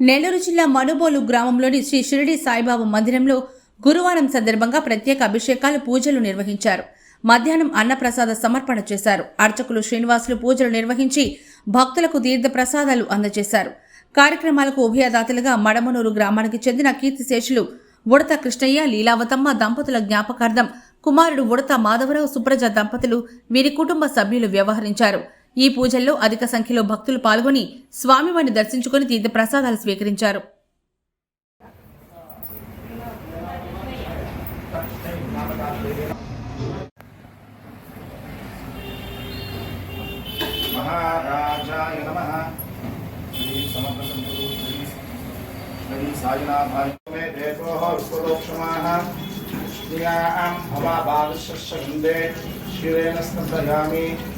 నెల్లూరు జిల్లా మనుబోలు గ్రామంలోని శ్రీ షిరిడి సాయిబాబా మందిరంలో గురువారం సందర్భంగా ప్రత్యేక అభిషేకాలు పూజలు నిర్వహించారు. మధ్యాహ్నం అన్నప్రసాద సమర్పణ చేశారు. అర్చకులు శ్రీనివాసులు పూజలు నిర్వహించి భక్తులకు తీర్థ ప్రసాదాలు అందజేశారు. కార్యక్రమాలకు ఉభయదాతలుగా మడమనూరు గ్రామానికి చెందిన కీర్తిశేషులు ఉడత కృష్ణయ్య లీలావతమ్మ దంపతుల జ్ఞాపకార్థం కుమారుడు ఉడత మాధవరావు సుప్రజ దంపతులు వీరి కుటుంబ సభ్యులు వ్యవహరించారు. ఈ పూజల్లో అధిక సంఖ్యలో భక్తులు పాల్గొని స్వామివారిని దర్శించుకుని తీర్థ ప్రసాదాలు స్వీకరించారు. శ్రీరేణ నమః.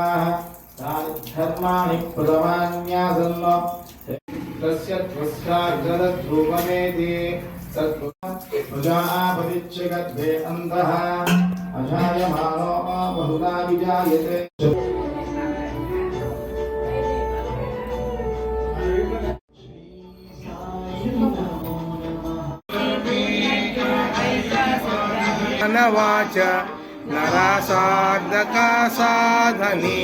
ధర్మాణి ప్రథమాన్యాసంలో తస్య త్వస్యాగ్రద ధూపమేది ప్రజాపతిచ్చగద్వే అంధః అజాయమానో బహుళా విజాయతే వాచ నరసార్థక సాధని